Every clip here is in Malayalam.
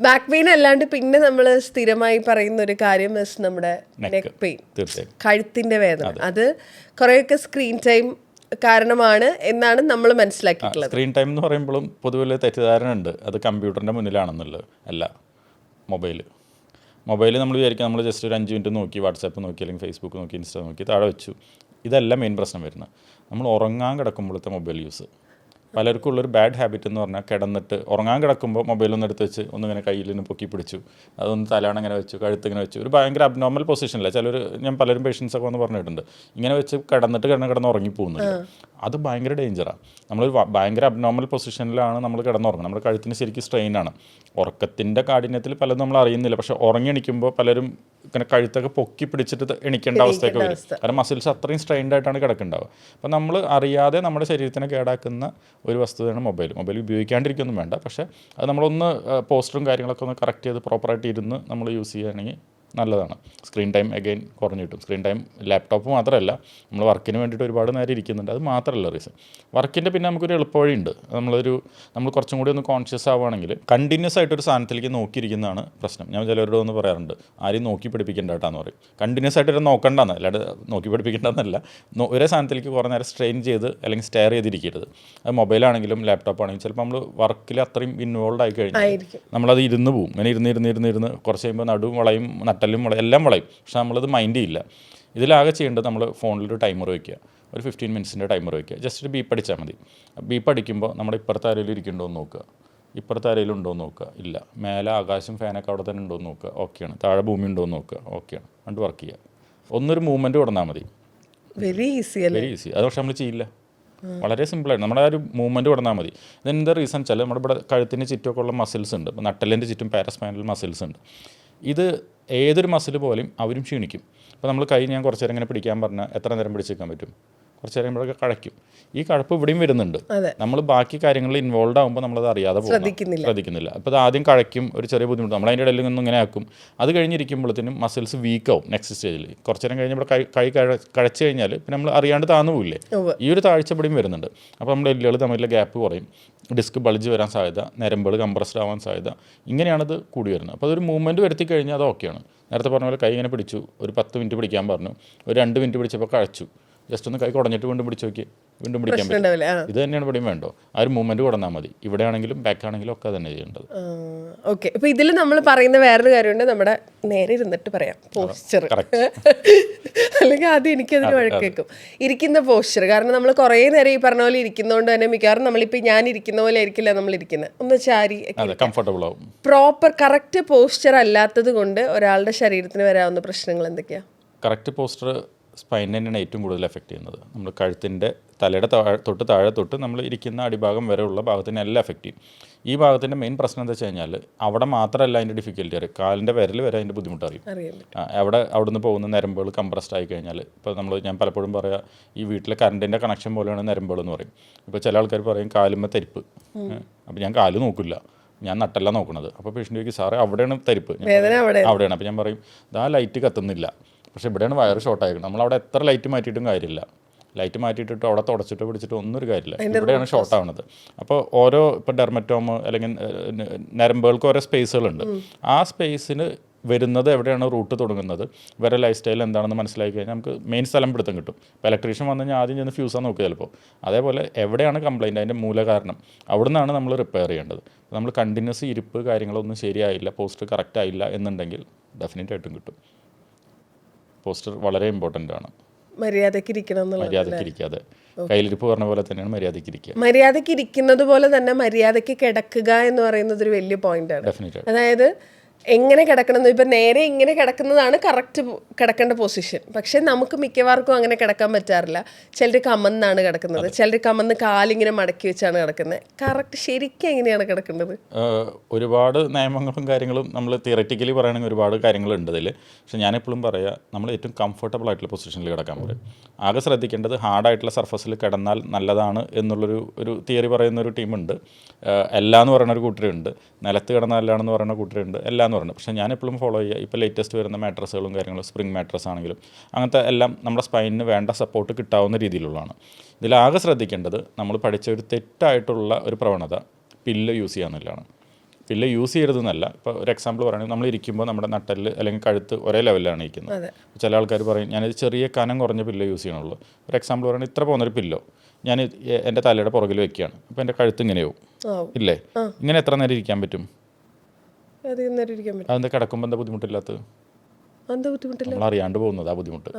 ബാക്ക് പെയിൻ അല്ലാണ്ട് പിന്നെ നമ്മൾ സ്ഥിരമായി പറയുന്ന ഒരു കാര്യം മിസ് നമ്മുടെ നെക്ക് പെയിൻ കഴുത്തിന്റെ വേദന. അത്. കുറേയൊക്കെ സ്ക്രീൻ ടൈം കാരണമാണ് എന്നാണ് നമ്മൾ മനസ്സിലാക്കിയിട്ടുള്ളത്. സ്ക്രീൻ ടൈം എന്ന് പറയുമ്പോഴും പൊതുവെ തെറ്റിദ്ധാരണ ഉണ്ട്. അത് കമ്പ്യൂട്ടറിന്റെ മുന്നിലാണെന്നുള്ളത്. അല്ല മൊബൈൽ മൊബൈൽ നമ്മൾ വിചാരിക്കുക നമ്മൾ ജസ്റ്റ് ഒരു അഞ്ച് മിനിറ്റ് നോക്കി വാട്സാപ്പ് നോക്കി അല്ലെങ്കിൽ ഫേസ്ബുക്ക് നോക്കി ഇൻസ്റ്റാ നോക്കി താഴെ വെച്ചു. ഇതല്ല മെയിൻ പ്രശ്നം വരുന്നത്. നമ്മൾ ഉറങ്ങാൻ കിടക്കുമ്പോഴത്തെ മൊബൈൽ യൂസ് പലർക്കും ഉള്ളൊരു ബാഡ് ഹാബിറ്റ് എന്ന് പറഞ്ഞാൽ കിടന്നിട്ട് ഉറങ്ങാൻ കിടക്കുമ്പോൾ മൊബൈലൊന്ന് എടുത്ത് വെച്ച് ഒന്നിങ്ങനെ കയ്യിൽ നിന്ന് പൊക്കി പിടിച്ചു. അതൊന്ന് തലാണ് ഇങ്ങനെ വെച്ചു കഴുത്ത് ഇങ്ങനെ വെച്ചു. ഒരു ഭയങ്കര അബ്നോർമൽ പൊസിഷനില്ല ചിലർ ഞാൻ പലരും പേഷ്യൻസ് ഒക്കെ വന്ന് പറഞ്ഞിട്ടുണ്ട്. ഇങ്ങനെ വെച്ച് കിടന്നിട്ട് കിടന്ന് കിടന്ന് ഉറങ്ങി പോകുന്നുണ്ട് അത് ഭയങ്കര ഡേഞ്ചറാണ് നമ്മളൊരു ഭയങ്കര അബ്നോർമൽ പൊസിഷനിലാണ് നമ്മൾ കിടന്നുറങ്ങുന്നത്. നമ്മുടെ കഴുത്തിന് ശരിക്കും സ്ട്രെയിൻ ആണ്. ഉറക്കത്തിന്റെ കാഠിന്യത്തിൽ പലതും നമ്മൾ അറിയുന്നില്ല. പക്ഷെ ഉറങ്ങി എണീക്കുമ്പോൾ പലരും ഇങ്ങനെ കഴുത്തൊക്കെ പൊക്കി പിടിച്ചിട്ട് എണിക്കേണ്ട അവസ്ഥയൊക്കെ വരും. കാരണം മസിൽസ് അത്രയും സ്ട്രെയിൻഡ് ആയിട്ടാണ് കിടക്കുന്നുണ്ടാവുക അപ്പോൾ നമ്മൾ അറിയാതെ നമ്മുടെ ശരീരത്തിനെ കേടാക്കുന്ന ഒരു വസ്തുതയാണ് മൊബൈൽ. മൊബൈൽ ഉപയോഗിക്കാണ്ടിരിക്കൊന്നും വേണ്ട. പക്ഷേ അത് നമ്മളൊന്ന് പോസ്റ്ററും കാര്യങ്ങളൊക്കെ ഒന്ന് കറക്റ്റ് ചെയ്ത് പ്രോപ്പറായിട്ട് ഇരുന്ന് നമ്മൾ യൂസ് ചെയ്യുകയാണെങ്കിൽ നല്ലതാണ്. സ്ക്രീൻ ടൈം അഗൈൻ കുറഞ്ഞു കിട്ടും. സ്ക്രീൻ ടൈം ലാപ്ടോപ്പ് മാത്രമല്ല നമ്മൾ വർക്കിന് വേണ്ടിയിട്ട് ഒരുപാട് നേരം ഇരിക്കുന്നുണ്ട്. അത് മാത്രമല്ല റീസൺ വർക്കിന്റെ പിന്നെ നമുക്കൊരു എളുപ്പവഴിയുണ്ട്. നമ്മളൊരു നമ്മൾ കുറച്ചും കൂടി ഒന്ന് കോൺഷ്യസ് ആവുകയാണെങ്കിൽ കണ്ടിന്യൂസ് ആയിട്ട് ഒരു സാധനത്തിലേക്ക് നോക്കിയിരിക്കുന്നതാണ് പ്രശ്നം. ഞാൻ ചിലവരോട് ഒന്ന് പറയാറുണ്ട് ആരെയും നോക്കി പഠിപ്പിക്കേണ്ട കേട്ടാന്ന് പറയും. കണ്ടിന്യൂസ് ആയിട്ട് ഒരു നോക്കണ്ടെന്ന്. അല്ലാതെ നോക്കി പഠിപ്പിക്കേണ്ടെന്നല്ല. ഒരേ സാധനത്തിലേക്ക് കുറേ നേരം സ്ട്രെയിൻ ചെയ്ത് അല്ലെങ്കിൽ സ്റ്റെയർ ചെയ്തിരിക്കരുത്. അത് മൊബൈലാണെങ്കിലും ലാപ്ടോപ്പ് ആണെങ്കിലും ചിലപ്പോൾ നമ്മൾ വർക്കിൽ അത്രയും ഇൻവോൾവ് ആയി കഴിഞ്ഞാൽ നമ്മളത് ഇരുന്ന് പോകും ഇങ്ങനെ ഇരുന്ന് ഇരുന്ന് ഇരുന്ന് ഇരുന്ന് കുറച്ച് കഴിയുമ്പോൾ നടുവും വളയും നട്ടലും വളയും എല്ലാം വളയും. പക്ഷെ നമ്മളത് മൈൻഡ് ചെയ്യില്ല. ഇതിലാകെ ചെയ്യേണ്ടത് നമ്മൾ ഫോണിലൊരു ടൈമർ വയ്ക്കുക ഒരു ഫിഫ്റ്റീൻ മിനിറ്റ്സിന്റെ ടൈമർ വയ്ക്കുക ജസ്റ്റ് ഒരു ബീപ്പ് അടിച്ചാൽ മതി. ബീപ്പ് അടിക്കുമ്പോൾ നമ്മുടെ ഇപ്പുറത്തെ ആരെങ്കിലും ഇരിക്കുന്നുണ്ടോ എന്ന് നോക്കുക. ഇപ്പുറത്തെ ആരെങ്കിലും ഉണ്ടോ എന്ന് നോക്കുക. ഇല്ല. മേലെ ആകാശം ഫാനൊക്കെ അവിടെ തന്നെ ഉണ്ടോ എന്ന് നോക്കുക. ഓക്കെയാണ് താഴെ ഭൂമി ഉണ്ടോ എന്ന് നോക്കുക. ഓക്കെയാണ് കണ്ട് വർക്ക് ചെയ്യുക ഒന്നൊരു മൂവ്മെന്റ് കൊടുന്നാൽ മതി. വെരി ഈസി അല്ലേ? വെരി ഈസി അത് പക്ഷെ നമ്മൾ ചെയ്യില്ല. വളരെ സിമ്പിളാണ് നമ്മുടെ ആ ഒരു മൂവ്മെന്റ് കൊടുത്താൽ മതി. ഇതിന്റെ റീസൺ വെച്ചാൽ നമ്മുടെ ഇവിടെ കഴുത്തിന് ചുറ്റുമൊക്കെ ഉള്ള മസിൽസ് ഉണ്ട്. ഇപ്പോൾ നട്ടലിന്റെ ചുറ്റും പാരസ്പൈനൽ മസിൽസ് ഉണ്ട്. ഇത് ഏതൊരു മസിൽ പോലെയും അവരും ക്ഷീണിക്കും. അപ്പോൾ നമ്മൾ കൈ ഞാൻ കുറച്ച് നേരം ഇങ്ങനെ പിടിക്കാൻ പറഞ്ഞാൽ എത്ര നേരം പിടിച്ചേക്കാൻ പറ്റും? കുറച്ച് നേരം ഇവിടെ കഴയ്ക്കും ഈ കഴപ്പ് ഇവിടെയും വരുന്നുണ്ട്. നമ്മൾ ബാക്കി കാര്യങ്ങളിൽ ഇൻവോൾവ് ആകുമ്പോൾ നമ്മളത് അറിയാതെ പോകും ശ്രദ്ധിക്കുന്നില്ല. അപ്പോൾ അത് ആദ്യം കഴയ്ക്കും ഒരു ചെറിയ ബുദ്ധിമുട്ട്. നമ്മൾ അതിന്റെ ഇടയിൽ നിന്ന് ഇങ്ങനെ ആക്കും. അത് കഴിഞ്ഞിരിക്കുമ്പോഴത്തേനും മസിൽസ് വീക്ക് ആവും നെക്സ്റ്റ് സ്റ്റേജിൽ കുറച്ച് നേരം കഴിഞ്ഞപ്പോൾ കൈ കഴി കഴ- കഴച്ച് കഴിഞ്ഞാൽ പിന്നെ നമ്മൾ അറിയാണ്ട് താന്നു പോയില്ലേ. ഈ ഒരു താഴ്ച ഇവിടെയും വരുന്നുണ്ട്. അപ്പോൾ നമ്മുടെ എല്ലുകൾ തമ്മിലുള്ള ഗ്യാപ്പ് കുറയും. ഡിസ്ക് ബൾജ് വരാൻ സാധ്യത നരമ്പുകൾ കംപ്രസ്ഡ് ആവാൻ സാധ്യത ഇങ്ങനെയാണത് കൂടി വരുന്നത്. അപ്പോൾ അതൊരു മൂവ്മെന്റ് വരുത്തി കഴിഞ്ഞാൽ അത് ഓക്കെയാണ് നേരത്തെ പറഞ്ഞ പോലെ കൈ ഇങ്ങനെ പിടിച്ചു ഒരു പത്ത് മിനിറ്റ് പിടിക്കാൻ പറഞ്ഞു ഒരു രണ്ട് മിനിറ്റ് പിടിച്ചപ്പോൾ കഴിച്ചു. ജസ്റ്റ് ഒന്ന് കൈ കുടഞ്ഞിട്ട് വീണ്ടും പിടിച്ച് നോക്കി. വീണ്ടും പിടിക്കാൻ പറ്റും. ഇത് തന്നെയാണ് പിടിയും വേണ്ടോ ആ ഒരു മൂവ്മെന്റ് കൊടുന്നാൽ മതി. ഇവിടെ ആണെങ്കിലും ബാക്ക് ആണെങ്കിലും ഒക്കെ തന്നെ ചെയ്യേണ്ടത്. ഓക്കെ. അപ്പൊ ഇതിൽ നമ്മൾ പറയുന്ന വേറൊരു കാര്യമുണ്ട്. നമ്മുടെ നേരെ ഇരുന്നിട്ട് പറയാം. പോസ്ചർ അല്ലെങ്കിൽ ആദ്യം എനിക്കതിന് വഴക്കേക്കും ഇരിക്കുന്ന പോസ്ചർ കാരണം നമ്മൾ കുറേ നേരം ഈ പറഞ്ഞ പോലെ ഇരിക്കുന്നതുകൊണ്ട് തന്നെ മിക്കവാറും നമ്മളിപ്പോൾ ഞാൻ ഇരിക്കുന്ന പോലെ ആയിരിക്കില്ല നമ്മൾ ഇരിക്കുന്നത് ഒന്ന് ചാരി കംഫർട്ടബിൾ ആവും. പ്രോപ്പർ കറക്റ്റ് പോസ്ചർ അല്ലാത്തത് കൊണ്ട് ഒരാളുടെ ശരീരത്തിന് വരാവുന്ന പ്രശ്നങ്ങൾ എന്തൊക്കെയാ? കറക്റ്റ് പോസ്റ്റർ സ്പൈൻ തന്നെയാണ് ഏറ്റവും കൂടുതൽ എഫക്റ്റ് ചെയ്യുന്നത്. നമ്മൾ കഴുത്തിന്റെ തലയുടെ താഴെ തൊട്ട് താഴെ തൊട്ട് നമ്മൾ ഇരിക്കുന്ന അടിഭാഗം വരെയുള്ള ഭാഗത്തിനെ എല്ലാം എഫക്റ്റ് ചെയ്യും. ഈ ഭാഗത്തിന്റെ മെയിൻ പ്രശ്നം എന്താ വെച്ച് കഴിഞ്ഞാൽ അവിടെ മാത്രമല്ല അതിന്റെ ഡിഫിക്കൽറ്റി അറിയും. കാലിന്റെ വിരൽ വരെ അതിന്റെ ബുദ്ധിമുട്ട് അറിയും അവിടെ അവിടെ നിന്ന് പോകുന്ന നരമ്പുകൾ കംപ്രസ്ഡ് ആയി കഴിഞ്ഞാൽ ഇപ്പോൾ നമ്മൾ ഞാൻ പലപ്പോഴും പറയാം ഈ വീട്ടിലെ കറണ്ടിന്റെ കണക്ഷൻ പോലെയാണ് നരമ്പുകൾ എന്ന് പറയും. ഇപ്പോൾ ചില ആൾക്കാർ പറയും കാലുമ്മ തരിപ്പ്. അപ്പോൾ ഞാൻ കാൽ നോക്കില്ല. ഞാൻ നട്ടല്ല നോക്കുന്നത് അപ്പോൾ പേഷ്യന്റ് ചോദിക്കും സാറേ അവിടെയാണ് തരിപ്പ്? അവിടെയാണ്. അപ്പോൾ ഞാൻ പറയും ഇതാ ലൈറ്റ് കത്തുന്നില്ല. പക്ഷേ ഇവിടെയാണ് വയറ് ഷോർട്ട് ആയിരിക്കുന്നത് നമ്മൾ അവിടെ എത്ര ലൈറ്റ് മാറ്റിയിട്ടും കാര്യമില്ല. ലൈറ്റ് മാറ്റിയിട്ടിട്ട് അവിടെ തുടച്ചിട്ട് പിടിച്ചിട്ട് ഒന്നും ഒരു കാര്യമില്ല. ഇവിടെയാണ് ഷോർട്ട് ആവുന്നത് അപ്പോൾ ഓരോ ഇപ്പോൾ ഡെർമറ്റോമ് അല്ലെങ്കിൽ നരമ്പുകൾക്ക് ഓരോ സ്പേസുകളുണ്ട് ആ സ്പേസിന് വരുന്നത് എവിടെയാണ് റൂട്ട് തുടങ്ങുന്നത്? വേറെ ലൈഫ് സ്റ്റൈൽ എന്താണെന്ന് മനസ്സിലാക്കി കഴിഞ്ഞാൽ നമുക്ക് മെയിൻ സ്ഥലം പിടുത്തം കിട്ടും. ഇപ്പോൾ ഇലക്ട്രീഷ്യൻ വന്നു കഴിഞ്ഞാൽ ആദ്യം ചെന്ന് ഫ്യൂസാണ് നോക്കുക ചിലപ്പോൾ. അതേപോലെ എവിടെയാണ് കംപ്ലൈന്റ് അതിന്റെ മൂല കാരണം അവിടെ നിന്നാണ് നമ്മൾ റിപ്പയർ ചെയ്യേണ്ടത്. നമ്മൾ കണ്ടിന്യൂസ് ഇരിപ്പ് കാര്യങ്ങളൊന്നും ശരിയായില്ല പോസ്റ്റ് കറക്റ്റ് ആയില്ല എന്നുണ്ടെങ്കിൽ ഡെഫിനറ്റ് ആയിട്ടും കിട്ടും. പോസ്റ്റർ വളരെ ഇമ്പോർട്ടന്റ് ആണ്. മര്യാദയ്ക്ക് ഇരിക്കണം മര്യാദയ്ക്ക് ഇരിക്കാതെ. കയ്യിലിരിപ്പ് പറഞ്ഞ പോലെ തന്നെയാണ് മര്യാദയ്ക്ക് ഇരിക്കുക. മര്യാദയ്ക്ക് ഇരിക്കുന്നത് പോലെ തന്നെ മര്യാദയ്ക്ക് കിടക്കുക എന്ന് പറയുന്നത് ഒരു വലിയ പോയിന്റാണ് ആണ്. അതായത് എങ്ങനെ കിടക്കണം എന്ന് ഇപ്പം നേരെ ഇങ്ങനെ കിടക്കുന്നതാണ് കറക്റ്റ് കിടക്കേണ്ട പൊസിഷൻ പക്ഷേ നമുക്ക് മിക്കവാർക്കും അങ്ങനെ കിടക്കാൻ പറ്റാറില്ല. ചിലർ കമന്നാണ് കിടക്കുന്നത്. ചിലർ കമന്ന് കാലിങ്ങനെ മടക്കി വെച്ചാണ് കിടക്കുന്നത്. കറക്റ്റ് ശരിക്കും എങ്ങനെയാണ് കിടക്കുന്നത് ഒരുപാട് നിയമങ്ങളും കാര്യങ്ങളും നമ്മൾ തിയററ്റിക്കലി പറയുകയാണെങ്കിൽ ഒരുപാട് കാര്യങ്ങളുണ്ട് അതിൽ പക്ഷെ ഞാനെപ്പോഴും പറയുക നമ്മൾ ഏറ്റവും കംഫർട്ടബിൾ ആയിട്ടുള്ള പൊസിഷനിൽ കിടക്കാൻ പറയും. ആകെ ശ്രദ്ധിക്കേണ്ടത് ഹാർഡായിട്ടുള്ള സർഫസിൽ കിടന്നാൽ നല്ലതാണ് എന്നുള്ളൊരു ഒരു തിയറി പറയുന്ന ഒരു ടീമുണ്ട് എല്ലാ എന്ന് പറയുന്ന ഒരു കൂട്ടരുണ്ട്. നിലത്ത് കിടന്നാൽ എല്ലാണെന്ന് പറയുന്ന കൂട്ടരുണ്ട്. എല്ലാ എന്ന് പറയുന്നത്. പക്ഷേ ഞാൻ എപ്പോഴും ഫോളോ ചെയ്യുക. ഇപ്പോൾ ലേറ്റസ്റ്റ് വരുന്ന മാട്രസുകളും കാര്യങ്ങളും സ്പ്രിംഗ് മാട്രസ് ആണെങ്കിലും അങ്ങനത്തെ എല്ലാം നമ്മുടെ സ്പൈനിന് വേണ്ട സപ്പോർട്ട് കിട്ടാവുന്ന രീതിയിലുള്ളതാണ്. ഇതിലാകെ ശ്രദ്ധിക്കേണ്ടത് നമ്മൾ പഠിച്ച ഒരു തെറ്റായിട്ടുള്ള ഒരു പ്രവണത പില്ല് യൂസ് ചെയ്യാന്നുള്ളതാണ് പില്ല് യൂസ് ചെയ്യരുതെന്നല്ല. ഇപ്പോൾ ഒരു എക്സാമ്പിൾ പറയുകയാണെങ്കിൽ നമ്മൾ ഇരിക്കുമ്പോൾ നമ്മുടെ നട്ടൽ അല്ലെങ്കിൽ കഴുത്ത് ഒരേ ലെവലിലാണ് ഇരിക്കുന്നത്. ചില ആൾക്കാർ പറയും ഞാനൊരു ചെറിയ കനം കുറഞ്ഞ പില്ല് യൂസ് ചെയ്യണുള്ളൂ. ഒരു എക്സാമ്പിൾ പറയുകയാണെങ്കിൽ ഇത്ര പോകുന്നൊരു പില്ലോ ഞാൻ എന്റെ തലയുടെ പുറകിൽ വെക്കുകയാണ്. അപ്പോൾ എന്റെ കഴുത്ത് ഇങ്ങനെയാവും ഇല്ലേ? ഇങ്ങനെ എത്ര നേരം ഇരിക്കാൻ പറ്റും? അധികം നേരം ഇരിക്കാൻ പറ്റും അതെന്താ കിടക്കുമ്പോൾ എന്താ ബുദ്ധിമുട്ടില്ലാത്തത് എന്താ ബുദ്ധിമുട്ടില്ല? നമ്മൾ അറിയാണ്ട് പോകുന്നത് ആ ബുദ്ധിമുട്ട്.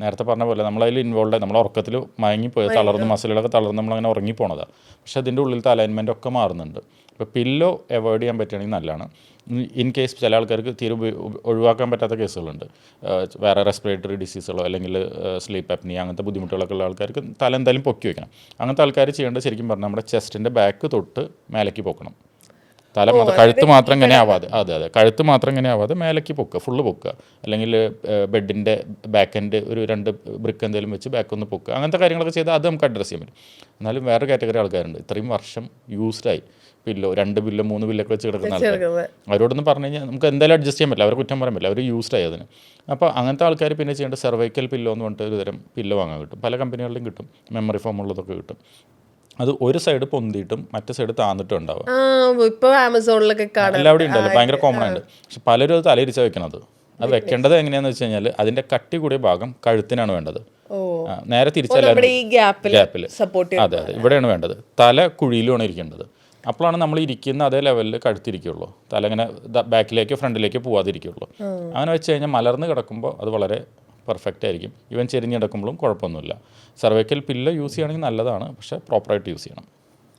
നേരത്തെ പറഞ്ഞ പോലെ നമ്മളതിൽ ഇൻവോൾവ് ആയി നമ്മൾ ഉറക്കത്തിൽ മയങ്ങിപ്പോയി തളർന്ന് മസിലുകളൊക്കെ തളർന്ന് നമ്മളങ്ങനെ ഉറങ്ങിപ്പോണതാണ് പക്ഷെ അതിന്റെ ഉള്ളിലത്തെ അലൈൻമെന്റ് ഒക്കെ മാറുന്നുണ്ട്. ഇപ്പോൾ പില്ലോ അവോയ്ഡ് ചെയ്യാൻ പറ്റുകയാണെങ്കിൽ നല്ലതാണ്. ഇൻ കേസ് ചില ആൾക്കാർക്ക് തീരെ ഒഴിവാക്കാൻ പറ്റാത്ത കേസുകളുണ്ട്. വേറെ റെസ്പിറേറ്ററി ഡിസീസുകളോ അല്ലെങ്കിൽ സ്ലീപ്പ് അപ്നി അങ്ങനത്തെ ബുദ്ധിമുട്ടുകളൊക്കെ ഉള്ള ആൾക്കാർക്ക് തല എന്തായാലും പൊക്കി വെക്കണം. അങ്ങനത്തെ ആൾക്കാർ ചെയ്യേണ്ടത് ശരിക്കും പറഞ്ഞാൽ നമ്മുടെ ചെസ്റ്റിന്റെ ബാക്ക് തൊട്ട് മേലേക്ക് പൊക്കണം. തല മാത്രം കഴുത്ത് മാത്രം ഇങ്ങനെ ആവാതെ. അതെ അതെ. കഴുത്ത് മാത്രം ഇങ്ങനെ ആവാതെ മേലേക്ക് പൊക്കുക ഫുള്ള് പൊക്കുക. അല്ലെങ്കിൽ ബെഡിന്റെ ബാക്ക് എൻഡ് ഒരു രണ്ട് ബ്രിക്ക് എന്തെങ്കിലും വെച്ച് ബാക്ക് ഒന്ന് പൊക്കുക. അങ്ങനത്തെ കാര്യങ്ങളൊക്കെ ചെയ്താൽ അത് നമുക്ക് അഡ്രസ്സ് ചെയ്യാൻ പറ്റും. എന്നാലും വേറെ കാറ്റഗറി ആൾക്കാരുണ്ട്. ഇത്രയും വർഷം യൂസ്ഡായി ബില്ലോ രണ്ട് ബില്ലോ മൂന്ന് ബില്ലൊക്കെ വെച്ച് കിടക്കുന്ന ആൾക്കാർ അവരോടൊന്നും അവരോടൊന്ന് പറഞ്ഞു കഴിഞ്ഞാൽ നമുക്ക് എന്തായാലും അഡ്ജസ്റ്റ് ചെയ്യാൻ പറ്റില്ല. അവരെ കുറ്റം പറയാൻ പറ്റില്ല. അവർ യൂസ്ഡ് ആയി അതിന്. അപ്പോൾ അങ്ങനത്തെ ആൾക്കാർ പിന്നെ ചെയ്യേണ്ട സെർവൈക്കൽ പില്ലോ എന്ന് പറഞ്ഞിട്ട് ഒരു തരം പില്ലോ വാങ്ങാൻ കിട്ടും. പല കമ്പനികളിലും കിട്ടും. മെമ്മറി ഫോം ഉള്ളതൊക്കെ കിട്ടും. അത് ഒരു സൈഡ് പൊന്തിയിട്ടും മറ്റേ സൈഡ് താന്നിട്ടും ഉണ്ടാവുക. ആ ഇപ്പൊ ആമസോണിലൊക്കെ എല്ലാവിടെയും ഉണ്ടല്ലോ ഭയങ്കര കോമൺ ഉണ്ട് പക്ഷെ പലരും അത് തലയിരിച്ചാ വെക്കണത്. അത് വെക്കേണ്ടത് എങ്ങനെയാന്ന് വെച്ച് കഴിഞ്ഞാൽ അതിന്റെ കട്ടി കൂടിയ ഭാഗം കഴുത്തിനാണ് വേണ്ടത്. നേരെ തിരിച്ചല്ല സപ്പോർട്ട് അതെ അതെ. ഇവിടെയാണ് വേണ്ടത്. തല കുഴിയിലുമാണ് ഇരിക്കേണ്ടത്. അപ്പോഴാണ് നമ്മൾ ഇരിക്കുന്ന അതേ ലെവലിൽ കഴുത്തിരിക്കുള്ളൂ. തല ഇങ്ങനെ ബാക്കിലേക്ക് ഫ്രണ്ടിലേക്ക് പോവാതിരിക്കുള്ളൂ. അങ്ങനെ വെച്ച് കഴിഞ്ഞാൽ മലർന്ന് കിടക്കുമ്പോൾ അത് വളരെ പെർഫെക്റ്റ് ആയിരിക്കും. ഇവൻ ചെരിഞ്ഞ് കിടക്കുമ്പോഴും കുഴപ്പമൊന്നുമില്ല. സർവൈക്കൽ പില്ല യൂസ് ചെയ്യുകയാണെങ്കിൽ നല്ലതാണ്. പക്ഷെ പ്രോപ്പറായിട്ട് യൂസ് ചെയ്യണം.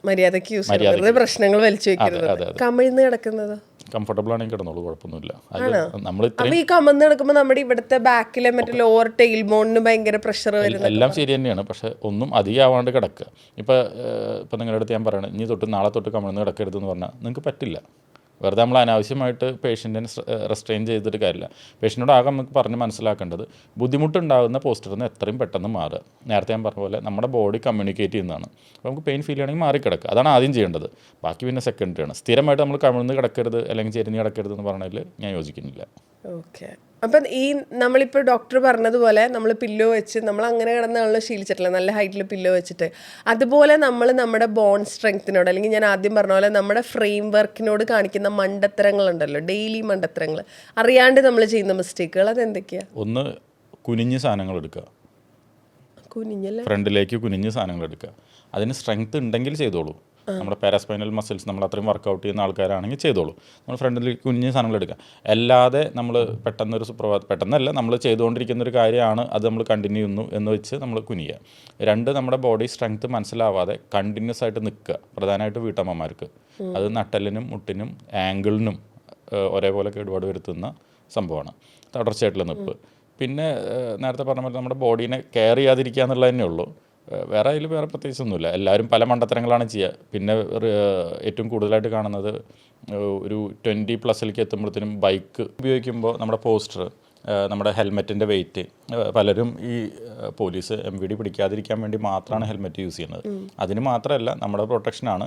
മര്യാദയ്ക്ക് യൂസ് ചെയ്യണം. പ്രശ്നങ്ങൾ വലിച്ചു വെക്കരുത്. കമിഴ്ന്ന് കിടക്കുന്നത്? കംഫർട്ടബിൾ ആണെങ്കിൽ കിടന്നോളൂ കുഴപ്പമൊന്നുമില്ല. നമ്മൾ ഈ കമന്ന് കിടക്കുമ്പോ നമ്മുടെ ഇവിടുത്തെ ബാക്കിലെ മറ്റേ ലോവർ ടെയിൽ ബോണിന് ഭയങ്കര പ്രഷർ വരുന്നത് എല്ലാം ശരി തന്നെയാണ്. പക്ഷെ ഒന്നും അധികമാവാണ്ട് കിടക്കുക. ഇപ്പോൾ ഇപ്പോൾ നിങ്ങളുടെ അടുത്ത് ഞാൻ പറയണത് ഇനി തൊട്ട് നാളെ തൊട്ട് കമിഴ്ന്ന് കിടക്കരുതെന്ന് പറഞ്ഞാൽ നിങ്ങൾക്ക് പറ്റില്ല. വെറുതെ നമ്മൾ അനാവശ്യമായിട്ട് പേഷ്യന്റിനെ റെസ്ട്രെയിൻ ചെയ്തിട്ട് കാര്യമില്ല. പേഷ്യന്റിനോട് ആകെ നമുക്ക് പറഞ്ഞ് മനസ്സിലാക്കേണ്ടത് ബുദ്ധിമുട്ടുണ്ടാകുന്ന പോസ്റ്ററിൽ നിന്ന് എത്രയും പെട്ടെന്ന് മാറുക. നേരത്തെ ഞാൻ പറഞ്ഞ പോലെ നമ്മുടെ ബോഡി കമ്മ്യൂണിക്കേറ്റ് ചെയ്യുന്നതാണ്. അപ്പോൾ നമുക്ക് പെയിൻ ഫീൽ ചെയ്യണമെങ്കിൽ മാറിക്കിടക്കുക. അതാണ് ആദ്യം ചെയ്യേണ്ടത്. ബാക്കി പിന്നെ സെക്കൻഡറി ആണ്. സ്ഥിരമായിട്ട് നമ്മൾ കമിഴ്ന്ന് കിടക്കരുത് അല്ലെങ്കിൽ ചെരിഞ്ഞ് കിടക്കരുത് എന്ന് പറഞ്ഞതിൽ ഞാൻ യോജിക്കുന്നില്ല. ഓക്കെ അപ്പം ഈ നമ്മളിപ്പോൾ ഡോക്ടർ പറഞ്ഞതുപോലെ നമ്മൾ പില്ലോ വെച്ച് നമ്മൾ അങ്ങനെ കിടന്നാണല്ലോ ശീലിച്ചിട്ടില്ല നല്ല ഹൈറ്റിൽ പില്ലോ വെച്ചിട്ട്. അതുപോലെ നമ്മൾ നമ്മുടെ ബോൺ സ്ട്രെങ്ത്തിനോട് അല്ലെങ്കിൽ ഞാൻ ആദ്യം പറഞ്ഞ പോലെ നമ്മുടെ ഫ്രെയിം വർക്കിനോട് കാണിക്കുന്ന മണ്ടത്തരങ്ങളുണ്ടല്ലോ. ഡെയിലി മണ്ടത്തരങ്ങൾ അറിയാണ്ട് നമ്മൾ ചെയ്യുന്ന മിസ്റ്റേക്കുകൾ അതെന്തൊക്കെയാണ് ഒന്ന് കുനിഞ്ഞ് സാധനങ്ങൾ എടുക്കുക. കുനിഞ്ഞല്ലേ? ഫ്രണ്ടിലേക്ക് കുനിഞ്ഞ് സാധനങ്ങൾ എടുക്കുക. അതിന് സ്ട്രെങ്ത് ഉണ്ടെങ്കിൽ ചെയ്തോളൂ. നമ്മുടെ പാരാസ്പൈനൽ മസിൽസ് നമ്മൾ അത്രയും വർക്കൗട്ട് ചെയ്യുന്ന ആൾക്കാരാണെങ്കിൽ ചെയ്തോളൂ. നമ്മൾ ഫ്രണ്ടിൽ കുഞ്ഞ് സാധനങ്ങൾ എടുക്കുക. അല്ലാതെ നമ്മൾ പെട്ടെന്നൊരു സുപ്രഭാത പെട്ടെന്നല്ല നമ്മൾ ചെയ്തുകൊണ്ടിരിക്കുന്ന ഒരു കാര്യമാണ് അത് നമ്മൾ കണ്ടിന്യൂ ചെയ്യുന്നു എന്ന് വെച്ച് നമ്മൾ കുനിയുക. രണ്ട് നമ്മുടെ ബോഡി സ്ട്രെങ്ത് മനസ്സിലാവാതെ കണ്ടിന്യൂസ് ആയിട്ട് നിൽക്കുക. പ്രധാനമായിട്ട് വീട്ടമ്മമാർക്ക്. അത് നട്ടലിനും മുട്ടിനും ആംഗിളിനും ഒരേപോലെ കേടുപാട് വരുത്തുന്ന സംഭവമാണ്. തുടർച്ചയായിട്ടുള്ള നിപ്പ്. പിന്നെ നേരത്തെ പറഞ്ഞ പോലെ നമ്മുടെ ബോഡീനെ കെയർ ചെയ്യാതിരിക്കുക എന്നുള്ളത് തന്നെ ഉള്ളൂ ഏഹ്, വേറെ അതിൽ വേറെ പ്രത്യേകിച്ചൊന്നുമില്ല. എല്ലാവരും പല മണ്ടത്തരങ്ങളാണ് ചെയ്യുക പിന്നെ ഏറ്റവും കൂടുതലായിട്ട് കാണുന്നത് ഒരു ട്വന്റി പ്ലസിലേക്ക് എത്തുമ്പോഴത്തേനും ബൈക്ക് ഉപയോഗിക്കുമ്പോൾ നമ്മുടെ പോസ്റ്റർ നമ്മുടെ ഹെൽമെറ്റിന്റെ വെയിറ്റ് പലരും ഈ പോലീസ് എം വി ഡി പിടിക്കാതിരിക്കാൻ വേണ്ടി മാത്രമാണ് ഹെൽമെറ്റ് യൂസ് ചെയ്യുന്നത്. അതിന് മാത്രമല്ല നമ്മുടെ പ്രൊട്ടക്ഷനാണ്.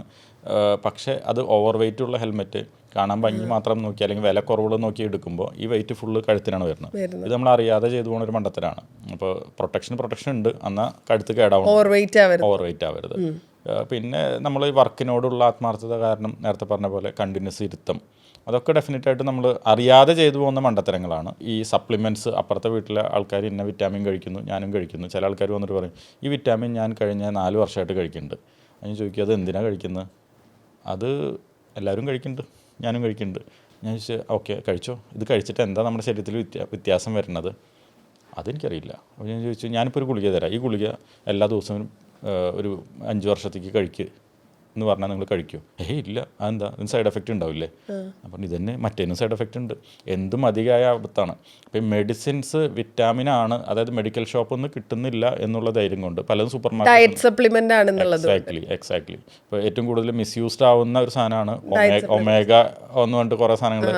പക്ഷേ അത് ഓവർ വെയിറ്റ് ഉള്ള ഹെൽമെറ്റ് കാണാൻ ഭംഗി മാത്രം നോക്കി അല്ലെങ്കിൽ വില കുറവുള്ള നോക്കി എടുക്കുമ്പോൾ ഈ വെയിറ്റ് ഫുള്ള് കഴുത്തിനാണ് വരുന്നത്. ഇത് നമ്മൾ അറിയാതെ ചെയ്തു പോകുന്ന ഒരു മണ്ടത്തരാണ്. അപ്പോൾ പ്രൊട്ടക്ഷൻ പ്രൊട്ടക്ഷൻ ഉണ്ട്. എന്നാൽ കഴുത്ത് കേടാവും ഓവർ വെയിറ്റ് ആവരുത്. ഓവർ വെയിറ്റ് ആവരുത്. പിന്നെ നമ്മൾ ഈ വർക്കിനോടുള്ള ആത്മാർത്ഥത കാരണം നേരത്തെ പറഞ്ഞ പോലെ കണ്ടിന്യൂസ് ഇരുത്തം. അതൊക്കെ ഡെഫിനറ്റ് ആയിട്ട് നമ്മൾ അറിയാതെ ചെയ്തു പോകുന്ന മണ്ടത്തരങ്ങളാണ്. ഈ സപ്ലിമെന്റ്സ് അപ്പുറത്തെ വീട്ടിലെ ആൾക്കാർ ഇന്ന വിറ്റാമിൻ കഴിക്കുന്നു ഞാനും കഴിക്കുന്നു. ചില ആൾക്കാർ വന്നിട്ട് പറയും ഈ വിറ്റാമിൻ ഞാൻ കഴിഞ്ഞ നാല് വർഷമായിട്ട് കഴിക്കുന്നുണ്ട്. അതിന് ചോദിക്കുക അത് എന്തിനാണ് കഴിക്കുന്നത് അത് എല്ലാവരും കഴിക്കുന്നുണ്ട് ഞാനും കഴിക്കുന്നുണ്ട്. ഞാൻ ചോദിച്ചു ഓക്കെ കഴിച്ചോ. ഇത് കഴിച്ചിട്ട് എന്താ നമ്മുടെ ശരീരത്തിൽ വ്യത്യാസം വരുന്നത്? അതെനിക്കറിയില്ല. അപ്പോൾ ഞാൻ ചോദിച്ചു ഞാനിപ്പോൾ ഒരു ഗുളിക തരാം. ഈ ഗുളിക എല്ലാ ദിവസവും ഒരു അഞ്ച് വർഷത്തേക്ക് കഴിക്ക്. എന്ന് പറഞ്ഞാൽ നിങ്ങൾ കഴിക്കുമോ ഏയ് ഇല്ല അതെന്താ? ഇതിന് സൈഡ് എഫക്റ്റ് ഉണ്ടാവില്ലേ? അപ്പം ഇതന്നെ മറ്റേനും സൈഡ് എഫക്റ്റ് ഉണ്ട്. എന്തും അധികമായ ആപത്താണ്. അപ്പം മെഡിസിൻസ് വിറ്റാമിൻ ആണ്. അതായത് മെഡിക്കൽ ഷോപ്പിൽ നിന്ന് കിട്ടുന്നില്ല എന്നുള്ള ധൈര്യം കൊണ്ട് പലതും സൂപ്പർ മാർക്കറ്റ് സപ്ലിമെന്റ് ആണെന്നുള്ളത് എക്സാക്ട്ലി എക്സാക്ട്ലി ഇപ്പോൾ ഏറ്റവും കൂടുതൽ മിസ് യൂസ്ഡ് ആവുന്ന ഒരു സാധനമാണ് ഒമേഗ എന്ന് പറഞ്ഞിട്ട് കുറേ സാധനങ്ങൾ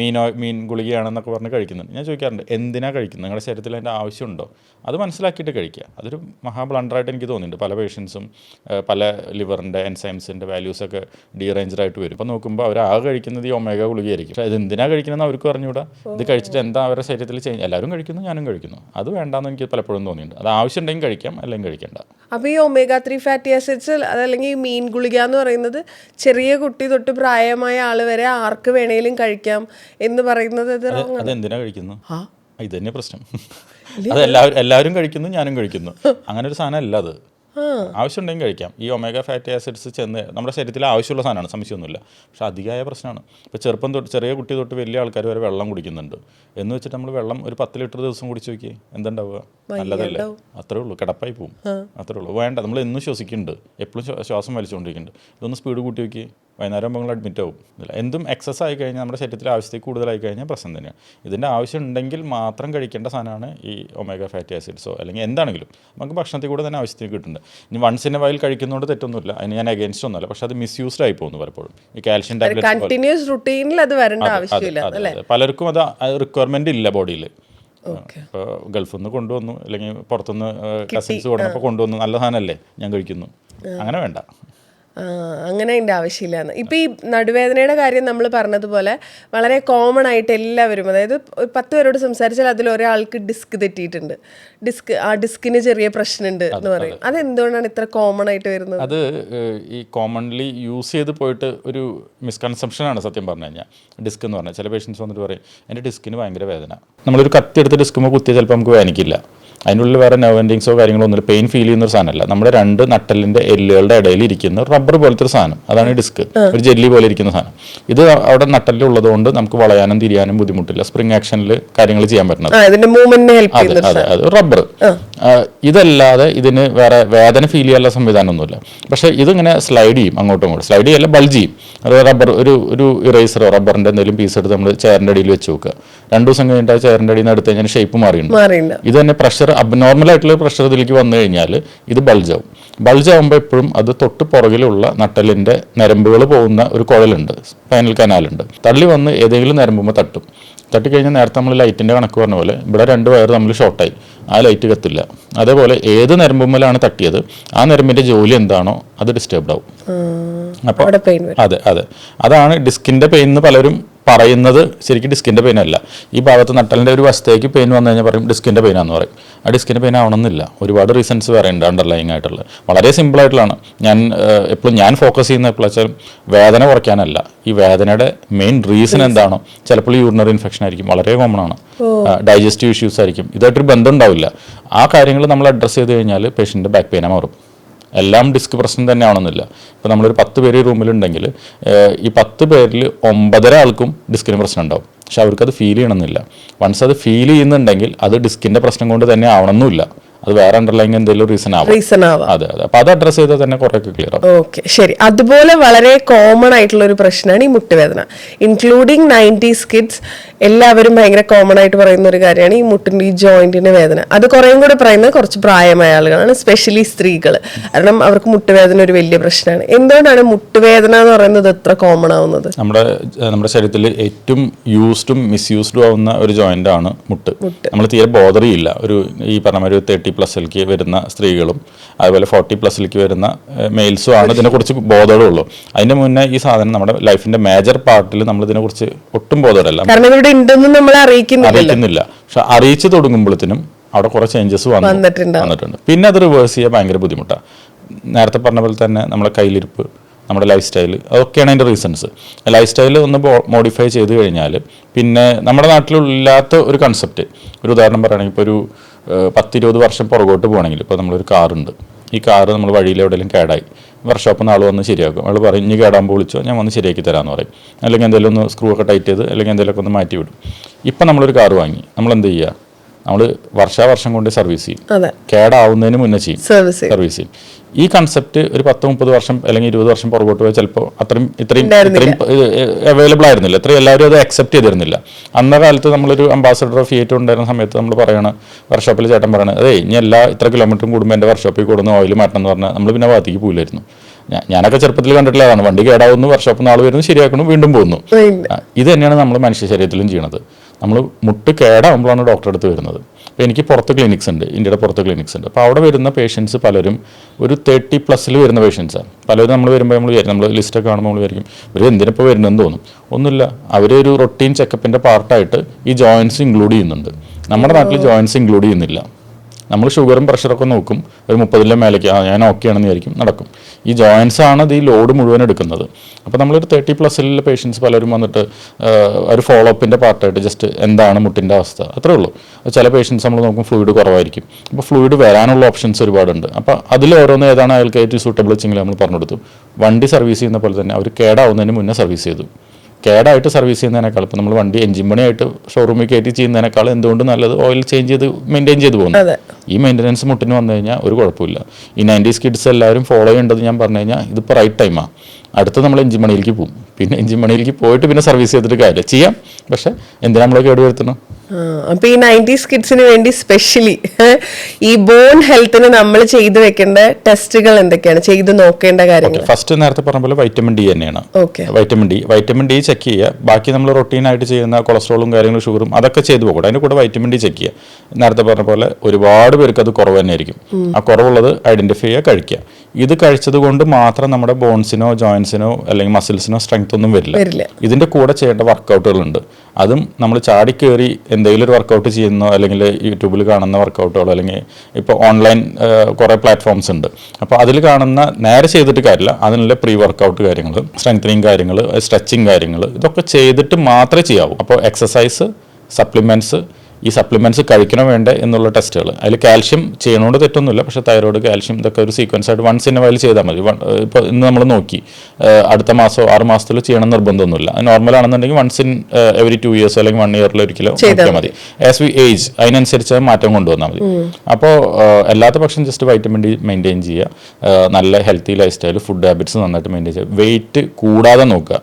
മീനോ മീൻ ഗുളികയാണെന്നൊക്കെ പറഞ്ഞ് കഴിക്കുന്നുണ്ട്. ഞാൻ ചോദിക്കാറുണ്ട് എന്തിനാ കഴിക്കുന്നത്? നിങ്ങളുടെ ശരീരത്തിൽ അതിന്റെ ആവശ്യമുണ്ടോ? അത് മനസ്സിലാക്കിയിട്ട് കഴിക്കുക. അതൊരു മഹാ ബ്ലണ്ടറായിട്ട് എനിക്ക് തോന്നിയിട്ടുണ്ട്. പല പേഷ്യൻസും പല ലിവറിന്റെ എൻസൈംസിന്റെ വാല്യൂസൊക്കെ ഡീറേഞ്ചറായിട്ട് വരും. അപ്പോൾ നോക്കുമ്പോൾ അവർ ആകെ കഴിക്കുന്നത് ഈ ഒമേഗ ഗുളികയായിരിക്കും. പക്ഷേ ഇത് എന്തിനാണ് കഴിക്കുന്നതെന്ന് അവർക്ക് പറഞ്ഞുകൂടാ ഇത് കഴിച്ചിട്ട് എന്താ അവരുടെ ശരീരത്തിൽ ചേഞ്ച് എല്ലാവരും കഴിക്കുന്നു ഞാനും കഴിക്കുന്നു. അത് വേണ്ടാന്ന് എനിക്ക് പലപ്പോഴും തോന്നിയിട്ടുണ്ട്. അത് ആവശ്യമുണ്ടെങ്കിൽ കഴിക്കാം അല്ലെങ്കിൽ കഴിക്കണ്ട. അപ്പോൾ ഈ ഒമേഗ ത്രീ ഫാറ്റി ആസിഡ്സ് അതല്ലെങ്കിൽ ഈ മീൻ ഗുളിക എന്ന് പറയുന്നത് ചെറിയ കുട്ടി തൊട്ട് പ്രായമായ ആൾ വരെ ആർക്ക് വേണേലും കഴിക്കാം എന്ന് പറയുന്നത് അത് എന്തിനാ കഴിക്കുന്നു? ഇത് തന്നെ പ്രശ്നം. അത് എല്ലാവരും എല്ലാവരും കഴിക്കുന്നു ഞാനും കഴിക്കുന്നു. അങ്ങനെ ഒരു സാധനം അല്ല അത്. ആവശ്യമുണ്ടെങ്കിൽ കഴിക്കാം. ഈ ഒമേഗ ഫാറ്റി ആസിഡ്സ് ചെന്ന് നമ്മുടെ ശരീരത്തിൽ ആവശ്യമുള്ള സാധനമാണ് സംശയമൊന്നുമില്ല. പക്ഷേ അധികമായ പ്രശ്നമാണ്. ഇപ്പോൾ ചെറുപ്പം തൊട്ട് ചെറിയ കുട്ടി തൊട്ട് വലിയ ആൾക്കാർ വരെ വെള്ളം കുടിക്കുന്നുണ്ട്. എന്ന് വെച്ചിട്ട് നമ്മൾ വെള്ളം ഒരു പത്ത് ലിറ്റർ ദിവസം കുടിച്ച് നോക്കി എന്തുണ്ടാവുക? നല്ലതല്ലേ? അത്രേ ഉള്ളൂ. കിടപ്പായി പോകും അത്രേ ഉള്ളൂ. വേണ്ട നമ്മൾ എന്നും ശ്വസിക്കുന്നുണ്ട് എപ്പോഴും ശ്വാസം വലിച്ചുകൊണ്ടിരിക്കുന്നുണ്ട്. ഇതൊന്ന് സ്പീഡ് കൂട്ടി നോക്കി വൈകുന്നേരം ആകുമ്പോൾ നിങ്ങൾ അഡ്മിറ്റ് ആവും. എന്തും എക്സസ് ആയി കഴിഞ്ഞാൽ നമ്മുടെ ശരീരത്തിൽ ആവശ്യത്തിൽ കൂടുതലായി കഴിഞ്ഞാൽ പ്രശ്നം തന്നെയാണ്. ഇതിന്റെ ആവശ്യം ഉണ്ടെങ്കിൽ മാത്രം കഴിക്കേണ്ട സാധനമാണ് ഈ ഒമേഗ ഫാറ്റി ആസിഡ്സോ അല്ലെങ്കിൽ എന്താണെങ്കിലും നമുക്ക് ഭക്ഷണത്തിൽ കൂടെ തന്നെ ആവശ്യത്തിന് കിട്ടുന്നുണ്ട്. ഇനി വൺസ് ഇൻ എ വയൽ കഴിക്കുന്നതുകൊണ്ട് തെറ്റൊന്നുമില്ല. അതിന് ഞാൻ അഗേൻസ്റ്റ് ഒന്നുമല്ല. പക്ഷേ അത് മിസ്യൂസ്ഡ് ആയി പോകുന്നു പലപ്പോഴും. ഈ കാൽഷ്യം ടാബ്ലറ്റ് റുട്ടീനിൽ അത് വരേണ്ട ആവശ്യമില്ല. പലർക്കും അത് റിക്വയർമെന്റ് ഇല്ല ബോഡിയിൽ ഇപ്പോൾ ഗൾഫിൽ നിന്ന് കൊണ്ടുവന്നു. അല്ലെങ്കിൽ പുറത്തുനിന്ന് കസിൻസ് കൊണ്ടുവന്നപ്പോൾ കൊണ്ടുവന്നു. നല്ല സാധനമല്ലേ? ഞാൻ കഴിക്കുന്നു. അങ്ങനെ വേണ്ട. അങ്ങനെ അതിന്റെ ആവശ്യമില്ലാന്ന്. ഇപ്പം ഈ നടുവേദനയുടെ കാര്യം നമ്മൾ പറഞ്ഞതുപോലെ വളരെ കോമൺ ആയിട്ട് എല്ലാവരും അതായത് പത്ത് പേരോട് സംസാരിച്ചാൽ അതിൽ ഒരാൾക്ക് ഡിസ്ക് തെറ്റിയിട്ടുണ്ട്. ഡിസ്ക് ആ ഡിസ്കിന് ചെറിയ പ്രശ്നമുണ്ട് എന്ന് പറയും. അതെന്തുകൊണ്ടാണ് ഇത്ര കോമൺ ആയിട്ട് വരുന്നത്? അത് ഈ കോമൺലി യൂസ് ചെയ്ത് പോയിട്ട് ഒരു മിസ്കൺസെപ്ഷൻ ആണ് സത്യം പറഞ്ഞു കഴിഞ്ഞാൽ ഡിസ്ക് എന്ന് പറഞ്ഞാൽ ചില പേഷ്യൻസ് വന്നിട്ട് പറയും എന്റെ ഡിസ്കിന് ഭയങ്കര വേദന. നമ്മളൊരു കത്തി എടുത്ത് ഡിസ്കുമ്പോൾ കുത്തിയാൽ ചിലപ്പോൾ നമുക്ക് വേദനിക്കില്ല. അതിനുള്ളിൽ വേറെ നെർവ് എൻഡിങ്സോ കാര്യങ്ങളോ ഒന്നുമില്ല. പെയിൻ ഫീൽ ചെയ്യുന്ന ഒരു സാധനമല്ല. നമ്മുടെ രണ്ട് നട്ടലിന്റെ എല്ലുകളുടെ ഇടയിൽ ഇരിക്കുന്ന റബ്ബർ പോലത്തെ ഒരു സാധനം. അതാണ് ഈ ഡിസ്ക്. ഒരു ജെല്ലി പോലെ ഇരിക്കുന്ന സാധനം. ഇത് അവിടെ നട്ടലിൽ ഉള്ളതുകൊണ്ട് നമുക്ക് വളയാനും തിരിയാനും ബുദ്ധിമുട്ടില്ല. സ്പ്രിംഗ് ആക്ഷനിൽ കാര്യങ്ങൾ ചെയ്യാൻ പറ്റുന്നത് അതെ അതെ. റബ്ബർ. ഇതല്ലാതെ ഇതിന് വേറെ വേദന ഫീൽ ചെയ്യാനുള്ള സംവിധാനമൊന്നുമില്ല. പക്ഷേ ഇതിങ്ങനെ സ്ലൈഡ് ചെയ്യും അങ്ങോട്ടും ഇങ്ങോട്ടും. സ്ലൈഡ് ചെയ്യല്ല ബൾജ് ചെയ്യും. അത് റബ്ബർ ഒരു ഒരു ഇറേസറോ റബ്ബറിന്റെ എന്തെങ്കിലും പീസ് എടുത്ത് നമ്മൾ ചെയറിന്റെ അടിയിൽ വെച്ച് നോക്കുക രണ്ട് ദിവസം കഴിഞ്ഞിട്ട് ആ ചെയറിന്റെ അടിയിൽ നിന്ന് എടുത്ത് കഴിഞ്ഞാൽ ഷേപ്പ് മാറിയിട്ടുണ്ട്. ഇത് തന്നെ പ്രഷർ അബ്നോർമൽ ആയിട്ടുള്ള പ്രഷർ ഇതിലേക്ക് വന്നു കഴിഞ്ഞാൽ ഇത് ബൾജാവും ബൾജാവുമ്പോൾ എപ്പോഴും അത് തൊട്ട് പുറകിലുള്ള നട്ടലിന്റെ നരമ്പുകൾ പോകുന്ന ഒരു കുഴലുണ്ട്. സ്പൈനൽ കനാലുണ്ട് തള്ളി വന്ന് ഏതെങ്കിലും നരമ്പുമ്പോൾ തട്ടും. തട്ടിക്കഴിഞ്ഞാൽ നേരത്തെ നമ്മൾ ലൈറ്റിന്റെ കണക്ക് പറഞ്ഞ പോലെ ഇവിടെ രണ്ട് വയർ തമ്മിൽ ഷോർട്ടായി ആ ലൈറ്റ് കത്തില്ല. അതേപോലെ ഏത് നരമ്പുമ്മലാണ് തട്ടിയത്? ആ നരമ്പിന്റെ ജോലി എന്താണോ അത് ഡിസ്റ്റർബ്ഡ് ആവും. അപ്പോൾ അതെ അതെ. അതാണ് ഡിസ്കിന്റെ പെയിൻ എന്ന് പലരും പറയുന്നത്. ശരിക്കും ഡിസ്കിന്റെ പെയിൻ അല്ല. ഈ ഭാഗത്ത് നട്ടലിന്റെ ഒരു വശത്തേക്ക് പെയിൻ വന്നു കഴിഞ്ഞാൽ പറയും ഡിസ്കിന്റെ പെയിൻ ആണെന്ന് പറയും. ആ ഡിസ്കിന്റെ പെയിൻ ആവണമെന്നില്ല. ഒരുപാട് റീസൺസ് പറയുന്നുണ്ട് അണ്ടർലൈങ് ആയിട്ടുള്ള. വളരെ സിമ്പിൾ ആയിട്ടുള്ളതാണ്. ഞാൻ എപ്പോഴും ഞാൻ ഫോക്കസ് ചെയ്യുന്ന എപ്പോഴും വെച്ചാൽ വേദന കുറയ്ക്കാനല്ല. ഈ വേദനയുടെ മെയിൻ റീസൺ എന്താണോ ചിലപ്പോൾ യൂറിനറി ഇൻഫെക്ഷൻ ആയിരിക്കും. വളരെ കോമൺ ആണ്. ഡൈജസ്റ്റീവ് ഇഷ്യൂസ് ആയിരിക്കും. ഇതായിട്ടൊരു ബന്ധം ഉണ്ടാവില്ല. ആ കാര്യങ്ങൾ നമ്മൾ അഡ്രസ്സ് ചെയ്ത് കഴിഞ്ഞാൽ പേഷ്യന്റെ ബാക്ക് പെയിനെ മാറും. എല്ലാം ഡിസ്ക് പ്രശ്നം തന്നെ ആവണമെന്നില്ല ഇപ്പോൾ നമ്മളൊരു പത്ത് പേര് റൂമിലുണ്ടെങ്കിൽ ഈ പത്ത് പേരിൽ ഒമ്പതര ആൾക്കും ഡിസ്കിന് പ്രശ്നം ഉണ്ടാവും. പക്ഷെ അവർക്കത് ഫീൽ ചെയ്യണമെന്നില്ല. വൺസ് അത് ഫീൽ ചെയ്യുന്നുണ്ടെങ്കിൽ അത് ഡിസ്കിന്റെ പ്രശ്നം കൊണ്ട് തന്നെ ആവണമെന്നില്ല അത് വേറെ അണ്ടർലൈങ് എന്തെങ്കിലും റീസൺ ആവാം. റീസൺ ആവാം. അതെ അതെ. അപ്പൊ അത് അഡ്രസ് ചെയ്താൽ തന്നെ കുറെ ക്ലിയർ ആവും. ഓക്കെ ശരി. അതുപോലെ വളരെ കോമൺ ആയിട്ടുള്ള ഒരു പ്രശ്നമാണ് ഈ മുട്ടുവേദന. ഇൻക്ലൂഡിങ് നയന്റീസ് കിഡ്സ് എല്ലാവരും ഭയങ്കര കോമൺ ആയിട്ട് പറയുന്ന ഒരു കാര്യമാണ് ഈ മുട്ടിന്റെ ഈ ജോയിന്റിന്റെ വേദന. അത് കുറേയും കൂടെ പറയുന്നത് കുറച്ച് പ്രായമായ ആളുകളാണ് സ്പെഷ്യലി സ്ത്രീകൾ കാരണം അവർക്ക് മുട്ടുവേദന ഒരു വലിയ പ്രശ്നമാണ് എന്തുകൊണ്ടാണ് മുട്ടുവേദന എന്ന് പറയുന്നത് എത്ര കോമൺ ആവുന്നത്? നമ്മുടെ നമ്മുടെ ശരീരത്തിൽ ഏറ്റവും യൂസ്ഡും മിസ്യൂസ്ഡും ആവുന്ന ഒരു ജോയിന്റ് ആണ് മുട്ട്. നമ്മൾ തീരെ ബോധറിയില്ല ഒരു ഈ പറഞ്ഞ ഒരു തേർട്ടി പ്ലസിലേക്ക് വരുന്ന സ്ത്രീകളും അതുപോലെ ഫോർട്ടി പ്ലസിലേക്ക് വരുന്ന മെയിൽസും ആണ് ഇതിനെക്കുറിച്ച് ബോധമുള്ളൂ അതിന് മുന്നേ ഈ സാധനം നമ്മുടെ ലൈഫിന്റെ മേജർ പാർട്ടിൽ നമ്മൾ ഇതിനെക്കുറിച്ച് ഒട്ടും ബോധമല്ല. അറിയിക്കുന്നില്ല. പക്ഷെ അറിയിച്ചു തുടങ്ങുമ്പോഴത്തേനും അവിടെ കുറെ ചേഞ്ചസ് വന്നു. വന്നിട്ടുണ്ടാവും. വന്നിട്ടുണ്ട്. പിന്നെ അത് റിവേഴ്സ് ചെയ്യാൻ ഭയങ്കര ബുദ്ധിമുട്ടാണ് നേരത്തെ പറഞ്ഞ പോലെ തന്നെ നമ്മുടെ കയ്യിലിരിപ്പ് നമ്മുടെ ലൈഫ് സ്റ്റൈൽ അതൊക്കെയാണ് അതിന്റെ റീസൺസ് ലൈഫ് സ്റ്റൈൽ ഒന്ന് മോഡിഫൈ ചെയ്ത് കഴിഞ്ഞാൽ പിന്നെ നമ്മുടെ നാട്ടിലില്ലാത്ത ഒരു കൺസെപ്റ്റ് ഒരു ഉദാഹരണം പറയുകയാണെങ്കിൽ ഇപ്പോൾ ഒരു പത്തിരുപത് വർഷം പുറകോട്ട് പോകണമെങ്കിൽ ഇപ്പോൾ നമ്മളൊരു കാറുണ്ട്. ഈ കാറ് നമ്മൾ വഴിയിൽ എവിടെയെങ്കിലും കേടായി. വർക്ക്ഷോപ്പിൽ നിന്ന് ആൾ വന്ന് ശരിയാക്കും. ആൾ പറയും ഇനി കേടാൻ പോളിച്ചോ ഞാൻ വന്ന് ശരിയാക്കി തരാമെന്ന് പറയും. അല്ലെങ്കിൽ എന്തെങ്കിലും ഒന്ന് സ്ക്രൂ ഒക്കെ ടൈറ്റ് ചെയ്ത് അല്ലെങ്കിൽ എന്തെങ്കിലുമൊക്കെ ഒന്ന് മാറ്റി വിടും ഇപ്പം നമ്മളൊരു കാറ് വാങ്ങി. നമ്മൾ എന്ത് ചെയ്യുക? നമ്മൾ വർഷാവർഷം കൊണ്ട് സർവീസ് ചെയ്യും. കേടാവുന്നതിന് മുന്നേ ചെയ്യും സർവീസ് ചെയ്യും. ഈ കൺസെപ്റ്റ് ഒരു പത്ത് മുപ്പത് വർഷം അല്ലെങ്കിൽ ഇരുപത് വർഷം പുറകോട്ട് പോയാൽ ചിലപ്പോൾ അത്രയും ഇത്രയും ഇത്രയും അവൈലബിൾ ആയിരുന്നില്ല. ഇത്രയും എല്ലാവരും അത് അക്സെപ്റ്റ് ചെയ്തിരുന്നില്ല. അന്ന കാലത്ത് നമ്മളൊരു അംബാസഡർ ഓഫ് ഫിയേറ്റ് ഉണ്ടായിരുന്ന സമയത്ത് നമ്മൾ പറയണ വർക്ക്ഷോപ്പിൽ ചേട്ടൻ പറയണത് അതെ ഇനി എല്ലാ ഇത്ര കിലോമീറ്ററും കൂടുമ്പോൾ എന്റെ വർക്ക്ഷോപ്പിൽ കൂടുന്ന ഓയിൽ മാറ്റണം എന്ന് പറഞ്ഞാൽ നമ്മൾ പിന്നെ ഭാഗത്തേക്ക് പോയില്ലായിരുന്നു ഞാനൊക്കെ ചെറുപ്പത്തിൽ കണ്ടിട്ടുള്ളതാണ് വണ്ടി കേടാവുന്നു വർക്ക്ഷോപ്പിൽ നിന്ന് ആൾ വരുന്നു ശരിയാക്കുന്നു വീണ്ടും പോകുന്നു. ഇത് തന്നെയാണ് നമ്മൾ മനുഷ്യ ശരീരത്തിലും ചെയ്യണത്. നമ്മൾ മുട്ട് കേടാകുമ്പോഴാണ് ഡോക്ടറെ അടുത്ത് വരുന്നത്. അപ്പോൾ എനിക്ക് പുറത്ത് ക്ലിനിക്സ് ഉണ്ട് ഇന്ത്യയുടെ പുറത്ത് ക്ലിനിക്സ് ഉണ്ട്. അപ്പോൾ അവിടെ വരുന്ന പേഷ്യൻസ് പലരും ഒരു തേർട്ടി പ്ലസ്സിൽ വരുന്ന പേഷ്യൻസാണ് പലരും നമ്മൾ വരുമ്പോൾ നമ്മൾ നമ്മൾ ലിസ്റ്റൊക്കെ കാണുമ്പോൾ നമ്മൾ വിചാരിക്കും ഇവർ എന്തിനിപ്പോൾ വരുന്നതെന്ന് തോന്നും. ഒന്നുമില്ല. അവരൊരു റൊട്ടീൻ ചെക്കപ്പിന്റെ പാർട്ടായിട്ട് ഈ ജോയിൻസ് ഇൻക്ലൂഡ് ചെയ്യുന്നുണ്ട്. നമ്മുടെ നാട്ടിൽ ജോയിൻസ് ഇൻക്ലൂഡ് ചെയ്യുന്നില്ല. നമ്മൾ ഷുഗറും പ്രഷറൊക്കെ നോക്കും. ഒരു മുപ്പതിലെ മേലേക്ക് ആ ഞാൻ ഓക്കെ ആണെന്ന് വിചാരിക്കും. നടക്കും. ഈ ജോയിൻസ് ആണ് ഈ ലോഡ് മുഴുവൻ എടുക്കുന്നത്. അപ്പോൾ നമ്മളൊരു തേർട്ടി പ്ലസ്സിലുള്ള പേഷ്യൻസ് പലരും വന്നിട്ട് ഒരു ഫോളോ അപ്പിന്റെ പാർട്ടായിട്ട് ജസ്റ്റ് എന്താണ് മുട്ടിന്റെ അവസ്ഥ? അത്രേ ഉള്ളൂ. ചില പേഷ്യൻസ് നമ്മൾ നോക്കും ഫ്ലൂയിഡ് കുറവായിരിക്കും. അപ്പോൾ ഫ്ലൂയിഡ് വരാനുള്ള ഓപ്ഷൻസ് ഒരുപാടുണ്ട്. അപ്പോൾ അതിൽ ഓരോന്ന് ഏതാണ് അയാൾക്ക് ഏറ്റവും സൂട്ടബിൾ വെച്ചെങ്കിൽ നമ്മൾ പറഞ്ഞു കൊടുത്തു വണ്ടി സർവീസ് ചെയ്യുന്ന പോലെ തന്നെ അവർ കേടാവുന്നതിന് മുന്നേ സർവീസ് ചെയ്തു. കേടായിട്ട് സർവീസ് ചെയ്യുന്നതിനേക്കാൾ ഇപ്പോൾ നമ്മൾ വണ്ടി എഞ്ചിൻ പണിയായിട്ട് ഷോറൂമിൽ കയറ്റി ചെയ്യുന്നതിനേക്കാൾ എന്തുകൊണ്ട് നല്ലത് ഓയിൽ ചേഞ്ച് ചെയ്ത് മെയിന്റെയിൻ ചെയ്ത് പോകുന്നു? ഈ മെയിന്റനൻസ് മുട്ടിന് വന്നു കഴിഞ്ഞാൽ ഒരു കുഴപ്പമില്ല. ഈ നയന്റീസ് കിഡ്സ് എല്ലാവരും ഫോളോ ചെയ്യേണ്ടത് ഞാൻ പറഞ്ഞു കഴിഞ്ഞാൽ ഇതിപ്പോൾ റൈറ്റ് ടൈമാണ് അടുത്ത് നമ്മൾ എഞ്ചിൻ പണിയിലേക്ക് പോകും. പിന്നെ എഞ്ചിൻ പണിയിലേക്ക് പോയിട്ട് പിന്നെ സർവീസ് ചെയ്തിട്ട് കാര്യമില്ല. ചെയ്യാം. പക്ഷേ എന്തിനാ നമ്മൾ കേടുവരുത്തണം? അപ്പൊ ഈ നയന്റീസ് കിഡ്സിന് വേണ്ടി സ്പെഷ്യലി ഈ ബോൺ ഹെൽത്തിന് നമ്മൾ ചെയ്തു വെക്കേണ്ട ടെസ്റ്റുകൾ എന്തൊക്കെയാണ്? ചെയ്തു നോക്കേണ്ട കാര്യങ്ങൾ. ഫസ്റ്റ് നേരത്തെ പറഞ്ഞ പോലെ വൈറ്റമിൻ ഡി തന്നെയാണ്. Okay vitamin D vitamin D check ചെയ്യുക. ബാക്കി നമ്മൾ റൊട്ടീനായിട്ട് ചെയ്യുന്ന കൊളസ്ട്രോളും കാര്യങ്ങളും ഷുഗറും അതൊക്കെ ചെയ്തു പോകട്ടെ അതിന്റെ കൂടെ വൈറ്റമിൻ ഡി ചെക്ക് ചെയ്യുക. നേരത്തെ പറഞ്ഞ പോലെ ഒരുപാട് പേർക്ക് അത് കുറവ് തന്നെയായിരിക്കും. ആ കുറവുള്ളത് ഐഡന്റിഫൈ ചെയ്യുക കഴിക്കുക. ഇത് കഴിച്ചത് കൊണ്ട് മാത്രം നമ്മുടെ ബോൺസിനോ ജോയിൻസിനോ അല്ലെങ്കിൽ മസിൽസിനോ സ്ട്രെങ്ത് ഒന്നും വരില്ല. ഇതിന്റെ കൂടെ ചെയ്യേണ്ട വർക്കൗട്ടുകളുണ്ട് അതും നമ്മൾ ചാടിക്കേറി എന്തെങ്കിലും ഒരു വർക്കൗട്ട് ചെയ്യുന്നോ അല്ലെങ്കിൽ യൂട്യൂബിൽ കാണുന്ന വർക്കൗട്ടുകളോ അല്ലെങ്കിൽ ഇപ്പോൾ ഓൺലൈൻ കുറേ പ്ലാറ്റ്ഫോംസ് ഉണ്ട്. അപ്പോൾ അതിൽ കാണുന്ന നേരെ ചെയ്തിട്ട് കാര്യമില്ല. അതിനുള്ള പ്രീ വർക്കൗട്ട് കാര്യങ്ങൾ സ്ട്രെങ്തനിങ് കാര്യങ്ങൾ സ്ട്രെച്ചിങ് കാര്യങ്ങൾ ഇതൊക്കെ ചെയ്തിട്ട് മാത്രമേ ചെയ്യാവൂ. അപ്പോൾ എക്സസൈസ് സപ്ലിമെന്റ്സ് ഈ സപ്ലിമെന്റ്സ് കഴിക്കണം വേണ്ടേ എന്നുള്ള ടെസ്റ്റുകൾ അതിൽ കാൽഷ്യം ചെയ്യണോണ്ട് തെറ്റൊന്നുമില്ല പക്ഷേ തൈറോയ്ഡ് കാൽഷ്യം ഇതൊക്കെ ഒരു സീക്വൻസ് ആയിട്ട് വൺസ് ഇൻ വയൽ ചെയ്താൽ മതി. ഇപ്പോൾ ഇന്ന് നമ്മൾ നോക്കി. അടുത്ത മാസമോ ആറ് മാസത്തിൽ ചെയ്യണം നിർബന്ധമൊന്നുമില്ല. നോർമൽ ആണെന്നുണ്ടെങ്കിൽ once in every two years അല്ലെങ്കിൽ വൺ ഇയറിൽ ഒരിക്കലോ നോക്കിയാൽ മതി. ആസ് വി ഏജ് അതിനനുസരിച്ച് മാറ്റം കൊണ്ടുവന്നാൽ മതി. അപ്പോൾ അല്ലാത്ത പക്ഷം ജസ്റ്റ് വൈറ്റമിൻ ഡി മെയിന്റെയിൻ ചെയ്യുക. നല്ല healthy life style food habits നന്നായിട്ട് മെയിന്റെയിൻ ചെയ്യുക. വെയിറ്റ് കൂടാതെ നോക്കുക.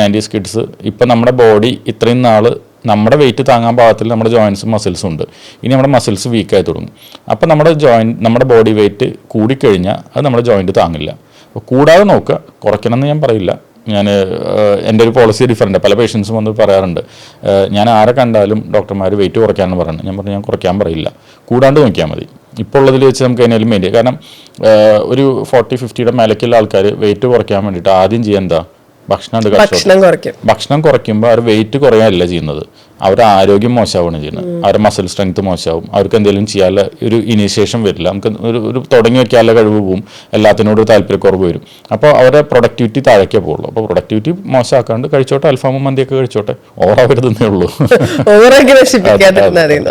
നയന്റീസ് കിഡ്സ് ഇപ്പം നമ്മുടെ ബോഡി ഇത്രയും നാൾ നമ്മുടെ വെയിറ്റ് താങ്ങാൻ പാകത്തിൽ നമ്മുടെ ജോയിൻസും മസിൽസും ഉണ്ട്. ഇനി നമ്മുടെ മസിൽസ് വീക്കായി തുടങ്ങും. അപ്പോൾ നമ്മുടെ ജോയിൻ നമ്മുടെ ബോഡി വെയിറ്റ് കൂടിക്കഴിഞ്ഞാൽ അത് നമ്മുടെ ജോയിന്റ് താങ്ങില്ല. അപ്പോൾ കൂടാതെ നോക്കുക കുറയ്ക്കണമെന്ന് ഞാൻ പറയില്ല. ഞാൻ എന്റെ ഒരു പോളിസി ഡിഫറന്റ് പല പേഷ്യൻസും വന്ന് പറയാറുണ്ട്. ഞാൻ ആരെ കണ്ടാലും ഡോക്ടർമാർ വെയിറ്റ് കുറയ്ക്കാമെന്ന് പറയുന്നത്. ഞാൻ പറഞ്ഞു ഞാൻ കുറയ്ക്കാൻ പറയില്ല. കൂടാണ്ട് നോക്കിയാൽ മതി. ഇപ്പോൾ ഉള്ളതിൽ വെച്ച് നമുക്ക് അതിനാലും മെയിന്റെയിൻ കാരണം ഒരു ഫോർട്ടി ഫിഫ്റ്റിയുടെ മേലക്കുള്ള ആൾക്കാർ വെയിറ്റ് കുറയ്ക്കാൻ വേണ്ടിയിട്ട് ആദ്യം ചെയ്യാൻ എന്താ ഭക്ഷണം ഭക്ഷണം കുറയ്ക്കും. ഭക്ഷണം കുറയ്ക്കുമ്പോൾ അവർ വെയിറ്റ് കുറയാനല്ല ചെയ്യുന്നത്? അവരുടെ ആരോഗ്യം മോശമാവുകയാണ് ചെയ്യുന്നത്. അവരുടെ മസിൽ സ്ട്രെങ്ത് മോശമാവും. അവർക്ക് എന്തെങ്കിലും ചെയ്യാനുള്ള ഒരു ഇനീഷ്യേഷൻ വരില്ല. നമുക്ക് ഒരു ഒരു തുടങ്ങി വെക്കാനുള്ള കഴിവ് പോവും. എല്ലാത്തിനോടും താല്പര്യക്കുറവ് വരും. അപ്പോൾ അവരുടെ പ്രൊഡക്ടിവിറ്റി താഴേക്കേ പോകുള്ളൂ അപ്പോൾ പ്രൊഡക്ടിവിറ്റി മോശമാക്കാണ്ട് കഴിച്ചോട്ടെ അൽഫാമും മന്തിയൊക്കെ കഴിച്ചോട്ടെ. ഓവറാവരുതെന്നേ ഉള്ളൂ. ഓവറാക്കി നശിപ്പിക്കാതിരുന്നാൽ